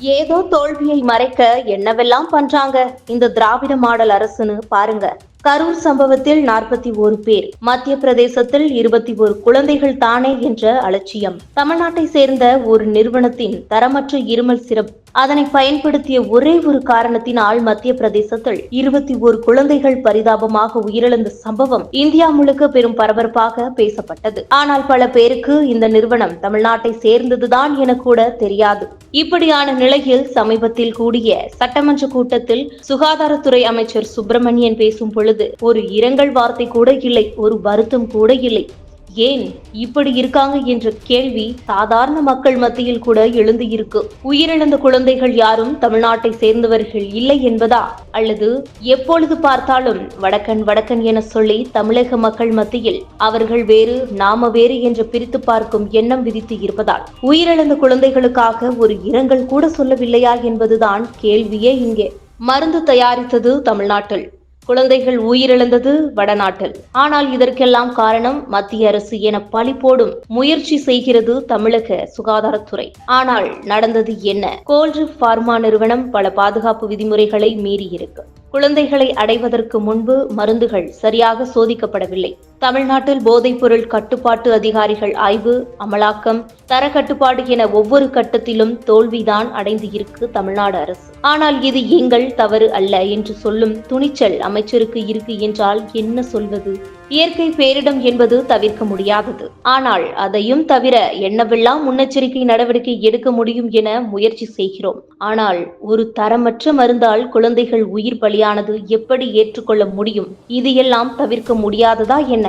ஏதோ தோல்வியை மறைக்க என்னவெல்லாம் பண்றாங்க? இந்த திராவிட மாடல் அரசுன்னு பாருங்க. கரூர் சம்பவத்தில் நாற்பத்தி ஒரு பேர் மத்திய பிரதேசத்தில் இருபத்தி ஒரு குழந்தைகள் தானே என்ற அலட்சியம். தமிழ்நாட்டை சேர்ந்த ஒரு நிறுவனத்தின் தரமற்ற இருமல் சிரப் அதனை பயன்படுத்திய ஒரே ஒரு காரணத்தினால் மத்திய பிரதேசத்தில் இருபத்தி ஒரு குழந்தைகள் பரிதாபமாக உயிரிழந்த சம்பவம் இந்தியா முழுக்க பெரும் பரபரப்பாக பேசப்பட்டது. ஆனால் பல பேருக்கு இந்த நிறுவனம் தமிழ்நாட்டை சேர்ந்ததுதான் என கூட தெரியாது. இப்படியான நிலையில் சமீபத்தில் கூடிய சட்டமன்ற கூட்டத்தில் சுகாதாரத்துறை அமைச்சர் சுப்பிரமணியன் பேசும் பொழுது ஒரு இரங்கல் வார்த்தை கூட இல்லை ஒரு வருத்தம் கூட இல்லை. ஏன் இப்படி இருக்காங்க என்ற கேள்வி சாதாரண மக்கள் மத்தியில் கூட எழுந்து இருக்கு. உயிரிழந்த குழந்தைகள் யாரும் தமிழ்நாட்டை சேர்ந்தவர்கள் இல்லை என்பதா? அல்லது எப்பொழுது பார்த்தாலும் வடக்கன் வடக்கன் என சொல்லி தமிழக மக்கள் மத்தியில் அவர்கள் வேறு நாம வேறு என்று பிரித்து பார்க்கும் எண்ணம் விதித்து இருப்பதால் உயிரிழந்த குழந்தைகளுக்காக ஒரு இரங்கல் கூட சொல்லவில்லையா என்பதுதான் கேள்வியே இங்கே. மருந்து தயாரித்தது தமிழ்நாட்டில். குழந்தைகள் உயிரிழந்தது வடநாட்டில். ஆனால் இதற்கெல்லாம் காரணம் மத்திய அரசு என பழி போடும் முயற்சி செய்கிறது தமிழக சுகாதாரத்துறை. ஆனால் நடந்தது என்ன? கோல்டு பார்மா நிறுவனம் பல பாதுகாப்பு விதிமுறைகளை மீறியிருக்கு. குழந்தைகளை அடைவதற்கு முன்பு மருந்துகள் சரியாக சோதிக்கப்படவில்லை. தமிழ்நாட்டில் போதைப்பொருள் கட்டுப்பாட்டு அதிகாரிகள் ஆய்வு அமலாக்கம் தர கட்டுப்பாடு என ஒவ்வொரு கட்டத்திலும் தோல்விதான் அடைந்து இருக்கு தமிழ்நாடு அரசு. ஆனால் இது எங்கள் தவறு அல்ல என்று சொல்லும் துணிச்சல் அமைச்சருக்கு இருக்கு என்றால் என்ன சொல்வது? இயற்கை பேரிடம் என்பது தவிர்க்க முடியாதது. ஆனால் அதையும் தவிர என்னவெல்லாம் முன்னெச்சரிக்கை நடவடிக்கை எடுக்க முடியும் என முயற்சி செய்கிறோம். ஆனால் ஒரு தரமற்ற மருந்தால் குழந்தைகள் உயிர் பலியானது எப்படி ஏற்றுக்கொள்ள முடியும்? இது எல்லாம் தவிர்க்க முடியாததா என்ன?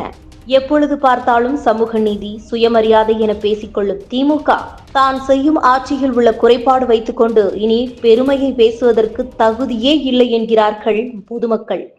எப்பொழுது பார்த்தாலும் சமூக நீதி சுயமரியாதை என பேசிக்கொள்ளும் திமுக தான் செய்யும் ஆட்சியில் உள்ள குறைபாடு வைத்துக்கொண்டு இனி பெருமையை பேசுவதற்கு தகுதியே இல்லை என்கிறார்கள் பொதுமக்கள்.